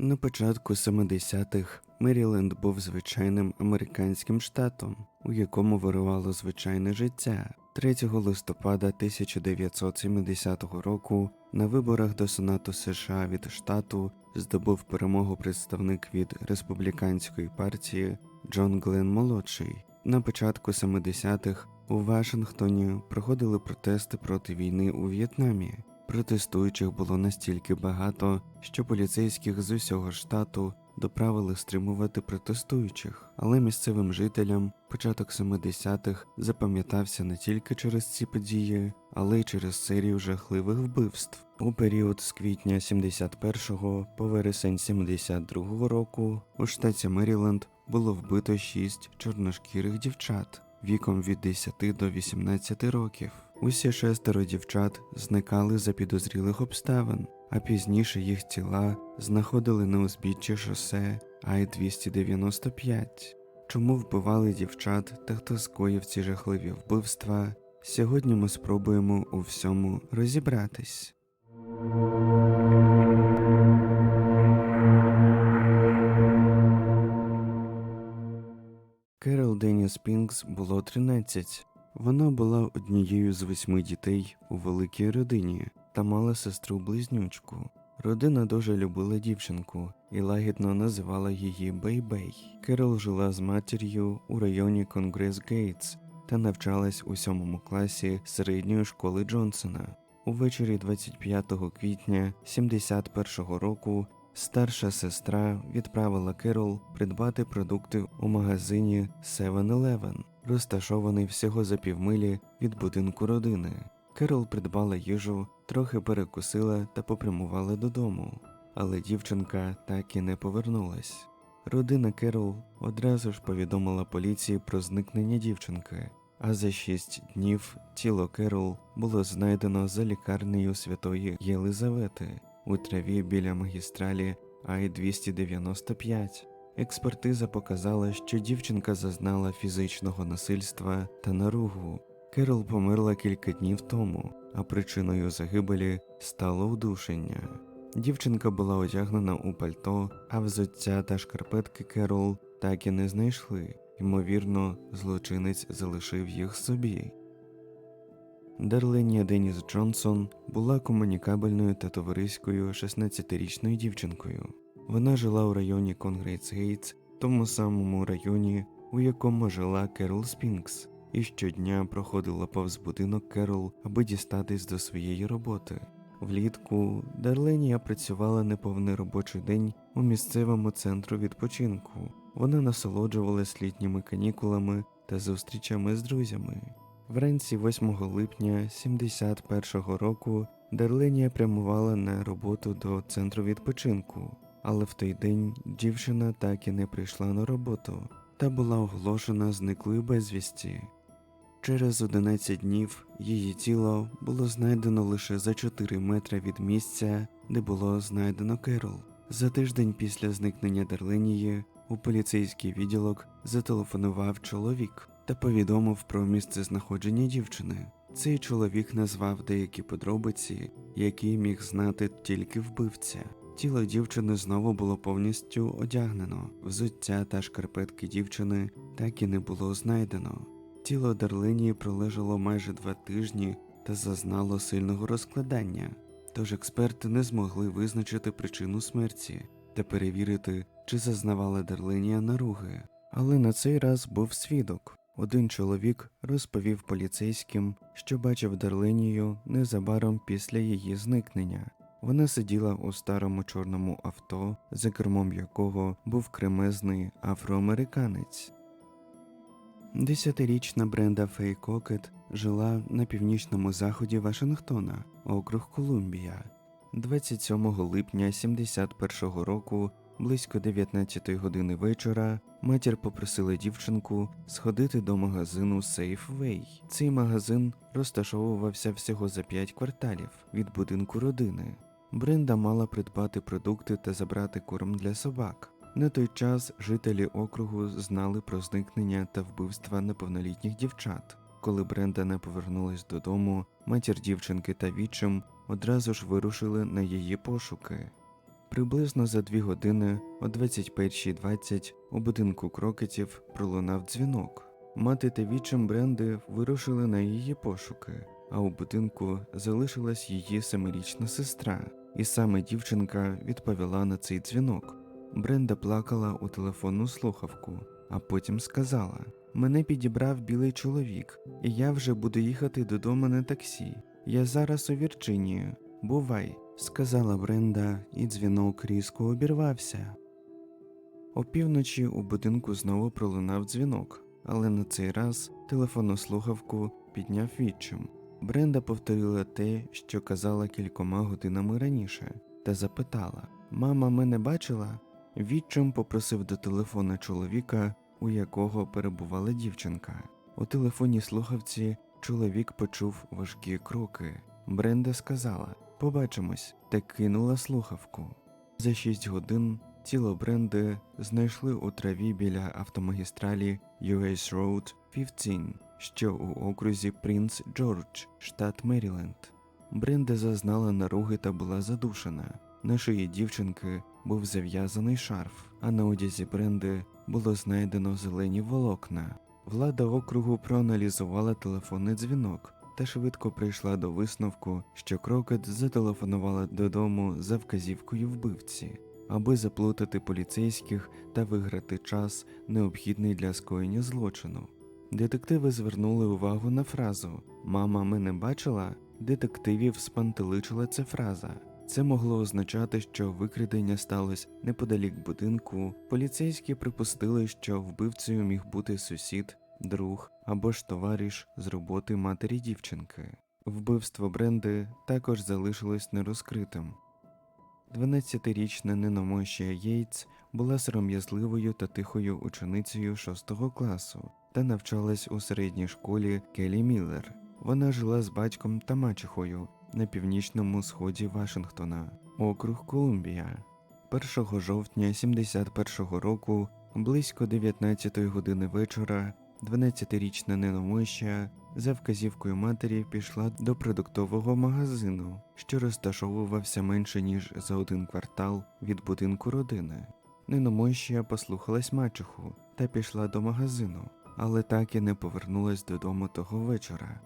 На початку 70-х Меріленд був звичайним американським штатом, у якому вирувало звичайне життя. 3 листопада 1970 року на виборах до Сенату США від штату здобув перемогу представник від республіканської партії Джон Глен молодший. На початку 70-х у Вашингтоні проходили протести проти війни у В'єтнамі. Протестуючих було настільки багато, що поліцейських з усього штату доправили стримувати протестуючих, але місцевим жителям початок 70-х запам'ятався не тільки через ці події, але й через серію жахливих вбивств. У період з квітня 71 по вересень 72 року у штаті Меріленд було вбито шість чорношкірих дівчат віком від 10 до 18 років. Усі шестеро дівчат зникали за підозрілих обставин, а пізніше їх тіла знаходили на узбіччі шосе Ай-295. Чому вбивали дівчат та хто скоїв ці жахливі вбивства? Сьогодні ми спробуємо у всьому розібратись. Керол Деніс Пінкс було 13. Вона була однією з восьми дітей у великій родині та мала сестру близнючку. Родина дуже любила дівчинку і лагідно називала її Бей-Бей. Керол жила з матір'ю у районі Конгрес Гейтс та навчалась у сьомому класі середньої школи Джонсона. Увечері 25 квітня 71-го року старша сестра відправила Керол придбати продукти у магазині 7-Eleven, розташований всього за півмилі від будинку родини. Керол придбала їжу, трохи перекусила та попрямувала додому, але дівчинка так і не повернулась. Родина Керол одразу ж повідомила поліції про зникнення дівчинки, а за шість днів тіло Керол було знайдено за лікарнею святої Єлизавети у траві біля магістралі Ай-295. Експертиза показала, що дівчинка зазнала фізичного насильства та наругу. Керол померла кілька днів тому, а причиною загибелі стало удушення. Дівчинка була одягнена у пальто, а взуття та шкарпетки Керол так і не знайшли. Ймовірно, злочинець залишив їх собі. Дарленія Деніс Джонсон була комунікабельною та товариською 16-річною дівчинкою. Вона жила у районі Конгрейс Гейтс, тому самому районі, у якому жила Керол Спінкс, і щодня проходила повз будинок Керол, аби дістатись до своєї роботи. Влітку Дарленія працювала неповний робочий день у місцевому центру відпочинку. Вона насолоджувалась літніми канікулами та зустрічами з друзями. Вранці 8 липня 71-го року Дарленія прямувала на роботу до центру відпочинку, але в той день дівчина так і не прийшла на роботу та була оголошена зниклою безвісті. Через 11 днів її тіло було знайдено лише за 4 метри від місця, де було знайдено Керол. За тиждень після зникнення Дарленії у поліцейський відділок зателефонував чоловік та повідомив про місце знаходження дівчини. Цей чоловік назвав деякі подробиці, які міг знати тільки вбивця. Тіло дівчини знову було повністю одягнено, взуття та шкарпетки дівчини так і не було знайдено. Тіло Дарлинії пролежало майже два тижні та зазнало сильного розкладання, тож експерти не змогли визначити причину смерті та перевірити, чи зазнавала Дарлинія наруги. Але на цей раз був свідок. Один чоловік розповів поліцейським, що бачив Дарлинію незабаром після її зникнення. Вона сиділа у старому чорному авто, за кермом якого був кремезний афроамериканець. Десятирічна Бренда Фей Кокет жила на північному заході Вашингтона, округ Колумбія. 27 липня 71-го року, близько 19 години вечора, матір попросила дівчинку сходити до магазину Safeway. Цей магазин розташовувався всього за 5 кварталів від будинку родини. Бренда мала придбати продукти та забрати корм для собак. На той час жителі округу знали про зникнення та вбивства неповнолітніх дівчат. Коли Бренда не повернулась додому, матір дівчинки та вічим одразу ж вирушили на її пошуки. Приблизно за дві години о 21.20 у будинку крокетів пролунав дзвінок. Мати та вічим Бренди вирушили на її пошуки, а у будинку залишилась її семирічна сестра, і саме дівчинка відповіла на цей дзвінок. Бренда плакала у телефонну слухавку, а потім сказала: Мене підібрав білий чоловік, і я вже буду їхати додому на таксі. Я зараз у Вірджинії. Бувай, сказала Бренда, і дзвінок різко обірвався. Опівночі у будинку знову пролунав дзвінок, але на цей раз телефонну слухавку підняв відчим. Бренда повторила те, що казала кількома годинами раніше, та запитала: Мама мене бачила? Відчим попросив до телефона чоловіка, у якого перебувала дівчинка. У телефонній слухавці чоловік почув важкі кроки. Бренда сказала: Побачимось, та кинула слухавку. За шість годин тіло Бренди знайшли у траві біля автомагістралі US Road 15, що у окрузі Принц Джордж, штат Меріленд. Бренда зазнала наруги та була задушена. На шиї дівчинки був зав'язаний шарф, а на одязі Бренди було знайдено зелені волокна. Влада округу проаналізувала телефонний дзвінок та швидко прийшла до висновку, що Крокет зателефонувала додому за вказівкою вбивці, аби заплутати поліцейських та виграти час, необхідний для скоєння злочину. Детективи звернули увагу на фразу Мама мене бачила. Детективів спантеличила ця фраза. Це могло означати, що викрадення сталося неподалік будинку. Поліцейські припустили, що вбивцею міг бути сусід, друг або ж товариш з роботи матері дівчинки. Вбивство Бренди також залишилось нерозкритим. 12-річна Неномощія Єйтс була сором'язливою та тихою ученицею 6 класу та навчалась у середній школі Келі Міллер. Вона жила з батьком та мачехою на північному сході Вашингтона, округ Колумбія. 1 жовтня 71-го року, близько 19 години вечора, 12-річна Неномоща за вказівкою матері пішла до продуктового магазину, що розташовувався менше ніж за один квартал від будинку родини. Неномощія послухалась мачеху та пішла до магазину, але так і не повернулась додому того вечора.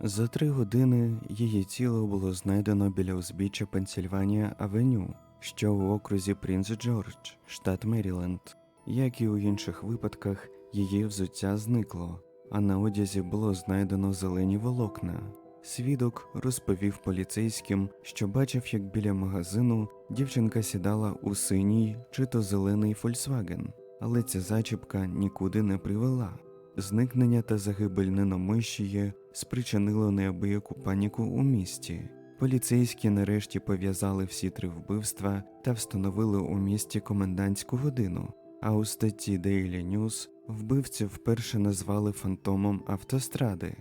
За три години її тіло було знайдено біля узбіччя Пенсільванія Авеню, що у окрузі Принц Джордж, штат Меріленд. Як і у інших випадках, її взуття зникло, а на одязі було знайдено зелені волокна. Свідок розповів поліцейським, що бачив, як біля магазину дівчинка сідала у синій чи то зелений Фольксваген, але ця зачіпка нікуди не привела. Зникнення та загибель неномощії спричинило неабияку паніку у місті. Поліцейські нарешті пов'язали всі три вбивства та встановили у місті комендантську годину. А у статті Daily News вбивцю вперше назвали фантомом автостради.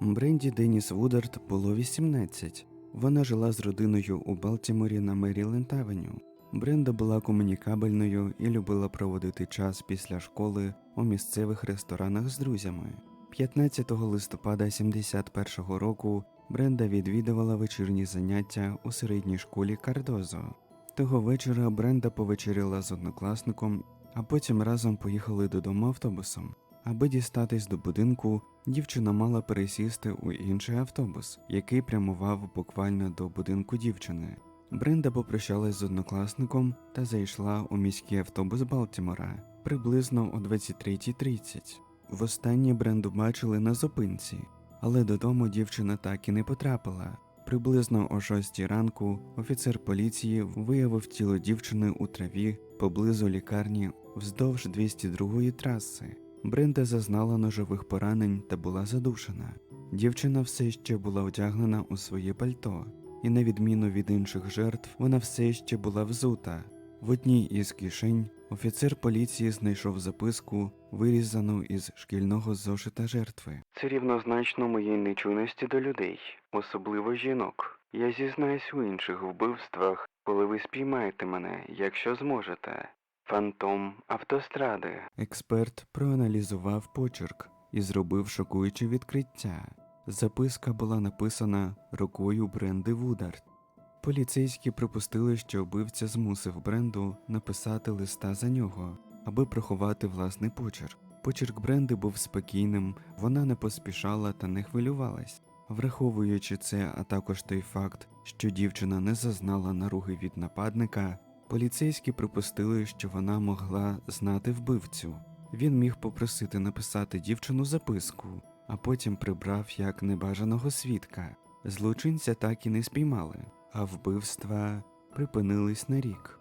Бренді Деніс Вудард було 18. Вона жила з родиною у Балтіморі на Меріленд Авеню. Бренда була комунікабельною і любила проводити час після школи у місцевих ресторанах з друзями. 15 листопада 71-го року Бренда відвідувала вечірні заняття у середній школі Кардозо. Того вечора Бренда повечеряла з однокласником, а потім разом поїхали додому автобусом. Аби дістатись до будинку, дівчина мала пересісти у інший автобус, який прямував буквально до будинку дівчини. Бренда попрощалась з однокласником та зайшла у міський автобус Балтімора приблизно о 23.30. Востаннє Бренду бачили на зупинці, але додому дівчина так і не потрапила. Приблизно о 6 ранку офіцер поліції виявив тіло дівчини у траві поблизу лікарні вздовж 202-ї траси. Бренда зазнала ножових поранень та була задушена. Дівчина все ще була одягнена у своє пальто, і на відміну від інших жертв, вона все ще була взута. В одній із кишень офіцер поліції знайшов записку, вирізану із шкільного зошита жертви. Це рівнозначно моїй нечуйності до людей, особливо жінок. Я зізнаюсь у інших вбивствах, коли ви спіймаєте мене, якщо зможете. Фантом автостради. Експерт проаналізував почерк і зробив шокуюче відкриття. Записка була написана рукою Бренди Вудард. Поліцейські припустили, що вбивця змусив Бренду написати листа за нього, аби приховати власний почерк. Почерк Бренди був спокійним, вона не поспішала та не хвилювалась. Враховуючи це, а також той факт, що дівчина не зазнала наруги від нападника, поліцейські припустили, що вона могла знати вбивцю. Він міг попросити написати дівчину записку, а потім прибрав як небажаного свідка. Злочинця так і не спіймали, а вбивства припинились на рік.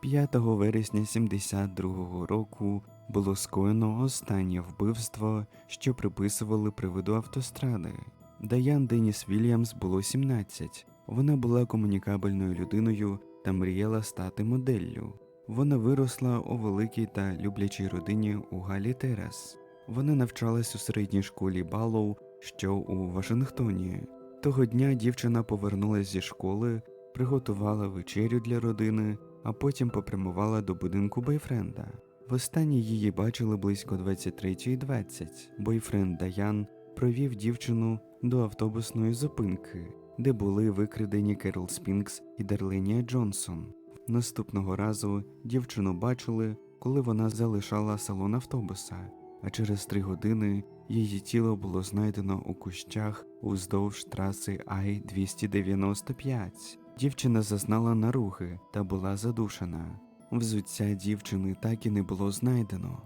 5 вересня 72-го року було скоєно останнє вбивство, що приписували приводу автостради. Даян Деніс Вільямс було 17. Вона була комунікабельною людиною та мріяла стати моделлю. Вона виросла у великій та люблячій родині у Галі Терес. Вона навчалась у середній школі Балоу, що у Вашингтоні. Того дня дівчина повернулась зі школи, приготувала вечерю для родини, а потім попрямувала до будинку бойфренда. Востаннє її бачили близько 23.20. Бойфренд Даян провів дівчину до автобусної зупинки, де були викрадені Керол Спінкс і Дарленія Джонсон. Наступного разу дівчину бачили, коли вона залишала салон автобуса, а через три години її тіло було знайдено у кущах уздовж траси Ай-295. Дівчина зазнала наруги та була задушена. Взуття дівчини так і не було знайдено.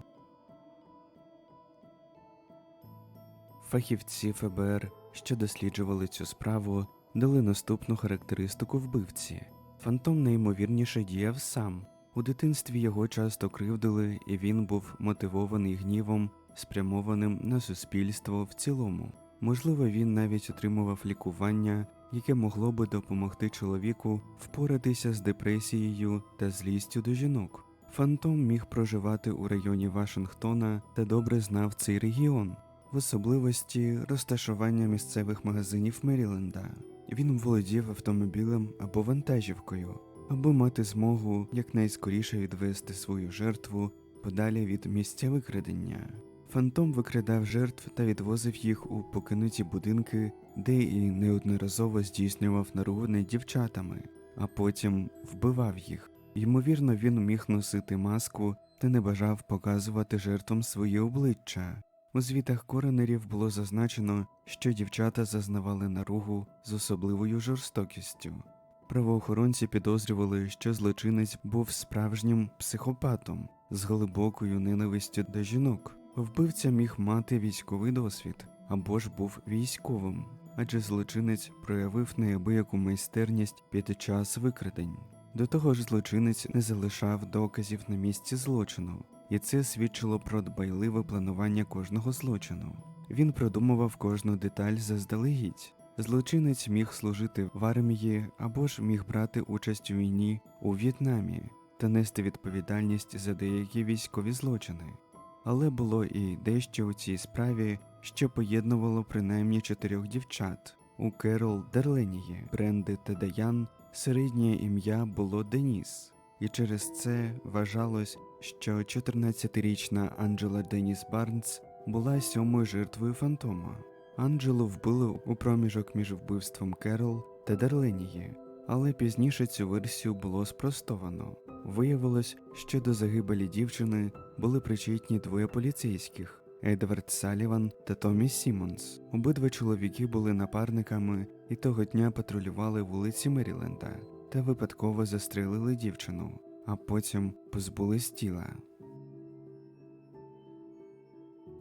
Фахівці ФБР, що досліджували цю справу, дали наступну характеристику вбивці. Фантом найімовірніше діяв сам. У дитинстві його часто кривдили, і він був мотивований гнівом, спрямованим на суспільство в цілому. Можливо, він навіть отримував лікування, яке могло би допомогти чоловіку впоратися з депресією та злістю до жінок. Фантом міг проживати у районі Вашингтона та добре знав цей регіон, в особливості розташування місцевих магазинів Меріленда. Він володів автомобілем або вантажівкою, аби мати змогу якнайскоріше відвести свою жертву подалі від місця викрадення. Фантом викрадав жертв та відвозив їх у покинуті будинки, де і неодноразово здійснював наругу над дівчатами, а потім вбивав їх. Ймовірно, він міг носити маску та не бажав показувати жертвам своє обличчя. У звітах коронерів було зазначено, що дівчата зазнавали наругу з особливою жорстокістю. Правоохоронці підозрювали, що злочинець був справжнім психопатом з глибокою ненавистю до жінок. Вбивця міг мати військовий досвід або ж був військовим, адже злочинець проявив неабияку майстерність під час викрадень. До того ж, злочинець не залишав доказів на місці злочину, і це свідчило про дбайливе планування кожного злочину. Він продумував кожну деталь заздалегідь. Злочинець міг служити в армії або ж міг брати участь у війні у В'єтнамі та нести відповідальність за деякі військові злочини. Але було і дещо у цій справі, що поєднувало принаймні чотирьох дівчат у Керол Дарленії, Бренди та Даян середнє ім'я було Деніс, і через це вважалось, що 14-річна Анджела Деніс Барнс була сьомою жертвою фантома. Анджелу вбили у проміжок між вбивством Керол та Дарленії, але пізніше цю версію було спростовано. Виявилось, що до загибелі дівчини були причетні двоє поліцейських Едвард Саліван та Томі Сімонс. Обидва чоловіки були напарниками і того дня патрулювали вулиці Меріленда та випадково застрелили дівчину, а потім позбулись тіла.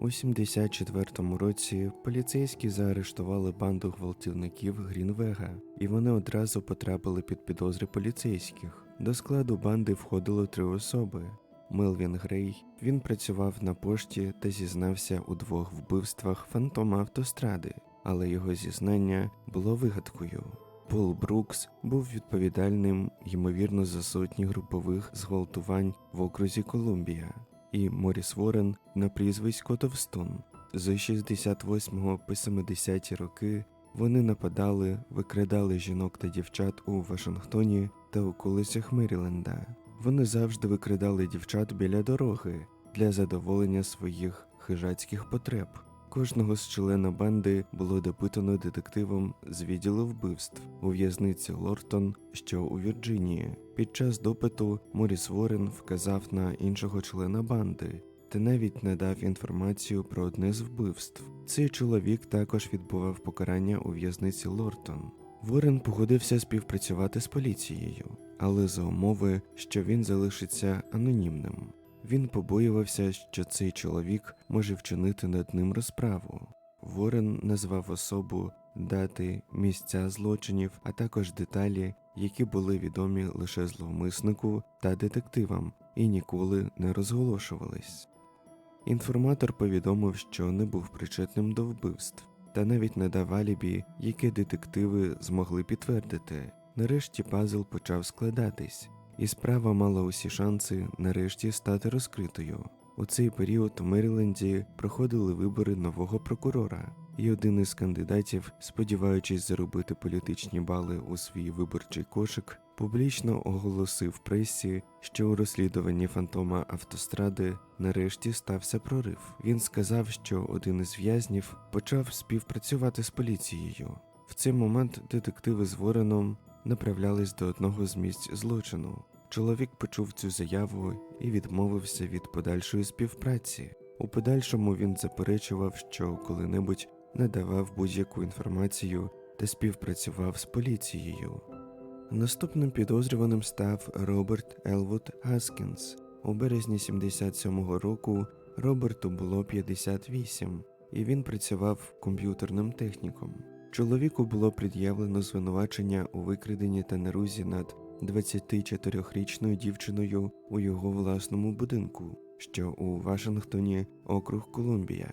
У 74-му році поліцейські заарештували банду гвалтівників Грінвега, і вони одразу потрапили під підозри поліцейських. До складу банди входило три особи. Мелвін Грей. Він працював на пошті та зізнався у двох вбивствах фантома автостради, але його зізнання було вигадкою. Пол Брукс був відповідальним, ймовірно, за сотні групових зґвалтувань в окрузі Колумбія, і Моріс Ворен на прізвисько Товстун. З 68 по 70 роки вони нападали, викрадали жінок та дівчат у Вашингтоні та околицях Меріленда. Вони завжди викрадали дівчат біля дороги для задоволення своїх хижацьких потреб. Кожного з члена банди було допитано детективом з відділу вбивств у в'язниці Лортон, що у Вірджинії. Під час допиту Моріс Ворен вказав на іншого члена банди та навіть надав інформацію про одне з вбивств. Цей чоловік також відбував покарання у в'язниці Лортон. Ворен погодився співпрацювати з поліцією, але за умови, що він залишиться анонімним. Він побоювався, що цей чоловік може вчинити над ним розправу. Ворен назвав особу, дати, місця злочинів, а також деталі, які були відомі лише зловмиснику та детективам і ніколи не розголошувались. Інформатор повідомив, що не був причетним до вбивств, та навіть не дав алібі, яке детективи змогли підтвердити. Нарешті пазл почав складатись, і справа мала усі шанси нарешті стати розкритою. У цей період у Меріленді проходили вибори нового прокурора, і один із кандидатів, сподіваючись заробити політичні бали у свій виборчий кошик, публічно оголосив пресі, що у розслідуванні фантома автостради нарешті стався прорив. Він сказав, що один із в'язнів почав співпрацювати з поліцією. В цей момент детективи з Вореном направлялись до одного з місць злочину. Чоловік почув цю заяву і відмовився від подальшої співпраці. У подальшому він заперечував, що коли-небудь надавав будь-яку інформацію та співпрацював з поліцією. Наступним підозрюваним став Роберт Елвуд Гаскінс. У березні 77-го року Роберту було 58, і він працював комп'ютерним техніком. Чоловіку було пред'явлено звинувачення у викраденні та нарузі над 24-річною дівчиною у його власному будинку, що у Вашингтоні, округ Колумбія.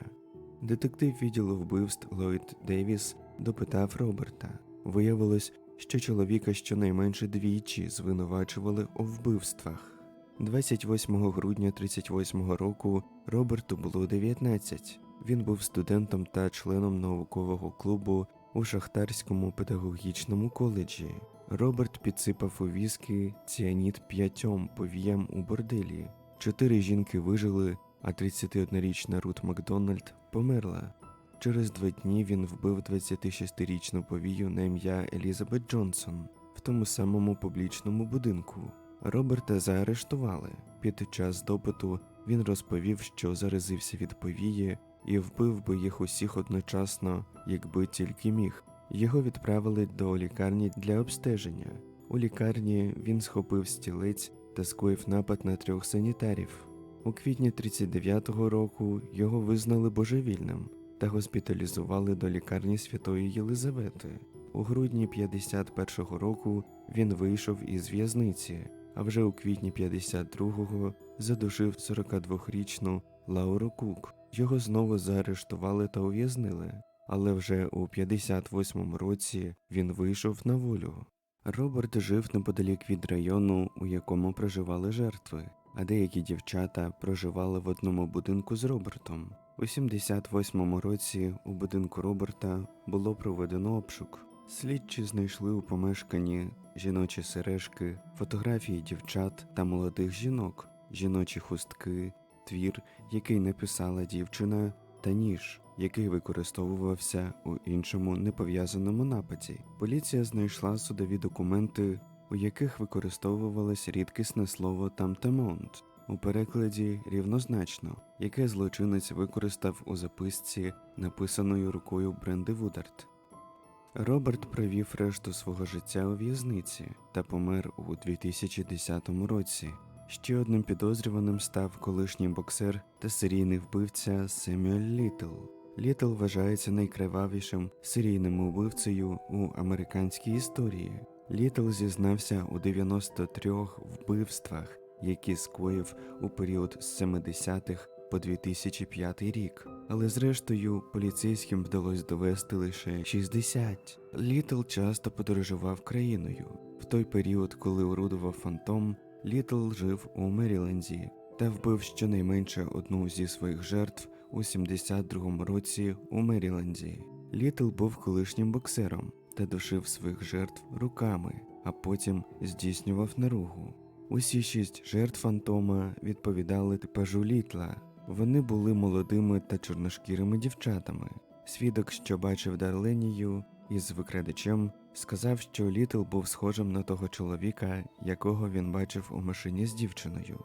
Детектив відділу вбивств Ллойд Девіс допитав Роберта. Виявилось, що чоловіка щонайменше двічі звинувачували у вбивствах. 28 грудня 38 року Роберту було 19. Він був студентом та членом наукового клубу у Шахтарському педагогічному коледжі. Роберт підсипав у віскі ціаніт п'ятьом повіям у борделі. Чотири жінки вижили, а 31-річна Рут Макдональд померла. Через два дні він вбив 26-річну повію на ім'я Елізабет Джонсон в тому самому публічному будинку. Роберта заарештували. Під час допиту він розповів, що заразився від повії і вбив би їх усіх одночасно, якби тільки міг. Його відправили до лікарні для обстеження. У лікарні він схопив стілець та скоїв напад на трьох санітарів. У квітні 39-го року його визнали божевільним та госпіталізували до лікарні Святої Єлизавети. У грудні 51-го року він вийшов із в'язниці, а вже у квітні 52-го задушив 42-річну Лауру Кук. Його знову заарештували та ув'язнили, але вже у 58-му році він вийшов на волю. Роберт жив неподалік від району, у якому проживали жертви, а деякі дівчата проживали в одному будинку з Робертом. У 78-му році у будинку Роберта було проведено обшук. Слідчі знайшли у помешканні жіночі сережки, фотографії дівчат та молодих жінок, жіночі хустки, твір, який написала дівчина, та ніж, який використовувався у іншому непов'язаному нападі. Поліція знайшла судові документи, у яких використовувалось рідкісне слово тамтамонт у перекладі рівнозначно, яке злочинець використав у записці, написаною рукою Бренди Вудард. Роберт провів решту свого життя у в'язниці та помер у 2010 році. Ще одним підозрюваним став колишній боксер та серійний вбивця Семюель Літл. Літл вважається найкривавішим серійним убивцею у американській історії. Літл зізнався у 93 вбивствах, які скоїв у період з 70-х по 2005 рік. Але зрештою поліцейським вдалося довести лише 60. Літл часто подорожував країною. В той період, коли орудував фантом, Літл жив у Меріленді та вбив щонайменше одну зі своїх жертв у 72-му році у Меріленді. Літл був колишнім боксером та душив своїх жертв руками, а потім здійснював наругу. Усі шість жертв фантома відповідали типажу літла. Вони були молодими та чорношкірими дівчатами. Свідок, що бачив Дарленію із викрадачем, сказав, що Літл був схожим на того чоловіка, якого він бачив у машині з дівчиною.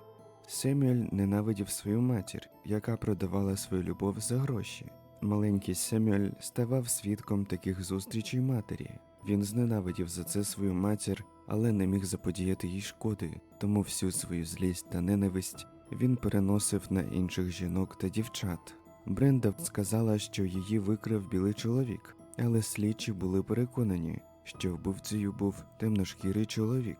Семюель ненавидів свою матір, яка продавала свою любов за гроші. Маленький Семюель ставав свідком таких зустрічей матері. Він зненавидів за це свою матір, але не міг заподіяти їй шкоди, тому всю свою злість та ненависть він переносив на інших жінок та дівчат. Бренда сказала, що її викрив білий чоловік, але слідчі були переконані, що вбивцею був темношкірий чоловік.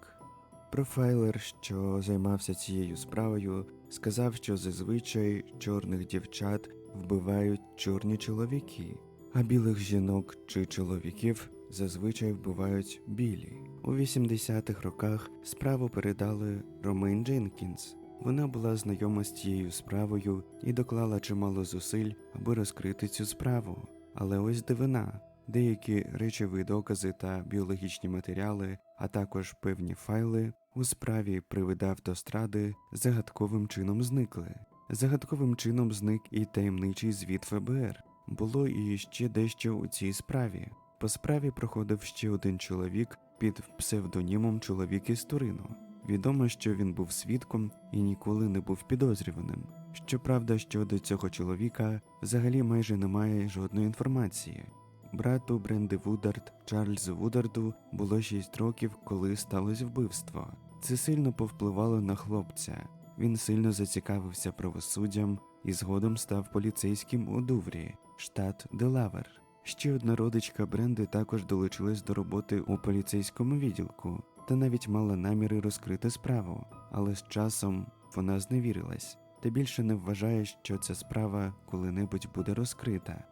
Профайлер, що займався цією справою, сказав, що зазвичай чорних дівчат вбивають чорні чоловіки, а білих жінок чи чоловіків зазвичай вбивають білі. У 80-х роках справу передали Ромейн Дженкінс. Вона була знайома з цією справою і доклала чимало зусиль, аби розкрити цю справу. Але ось дивина. Деякі речові докази та біологічні матеріали, а також певні файли у справі привида автостради загадковим чином зникли. Загадковим чином зник і таємничий звіт ФБР. Було і ще дещо у цій справі. По справі проходив ще один чоловік під псевдонімом чоловік із Турину. Відомо, що він був свідком і ніколи не був підозрюваним. Щоправда, щодо цього чоловіка взагалі майже немає жодної інформації. Брату Бренди Вудард Чарльзу Вударду було 6 років, коли сталося вбивство. Це сильно повпливало на хлопця. Він сильно зацікавився правосуддям і згодом став поліцейським у Дуврі, штат Делавер. Ще одна родичка Бренди також долучилась до роботи у поліцейському відділку та навіть мала наміри розкрити справу, але з часом вона зневірилась та більше не вважає, що ця справа коли-небудь буде розкрита.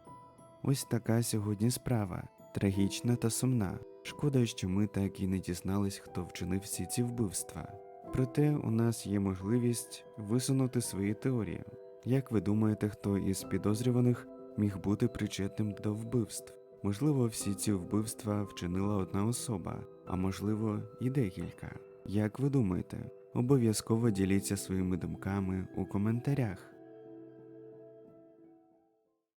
Ось така сьогодні справа трагічна та сумна. Шкода, що ми так і не дізнались, хто вчинив всі ці вбивства. Проте у нас є можливість висунути свої теорії. Як ви думаєте, хто із підозрюваних міг бути причетним до вбивств? Можливо, всі ці вбивства вчинила одна особа, а можливо, і декілька. Як ви думаєте? Обов'язково діліться своїми думками у коментарях.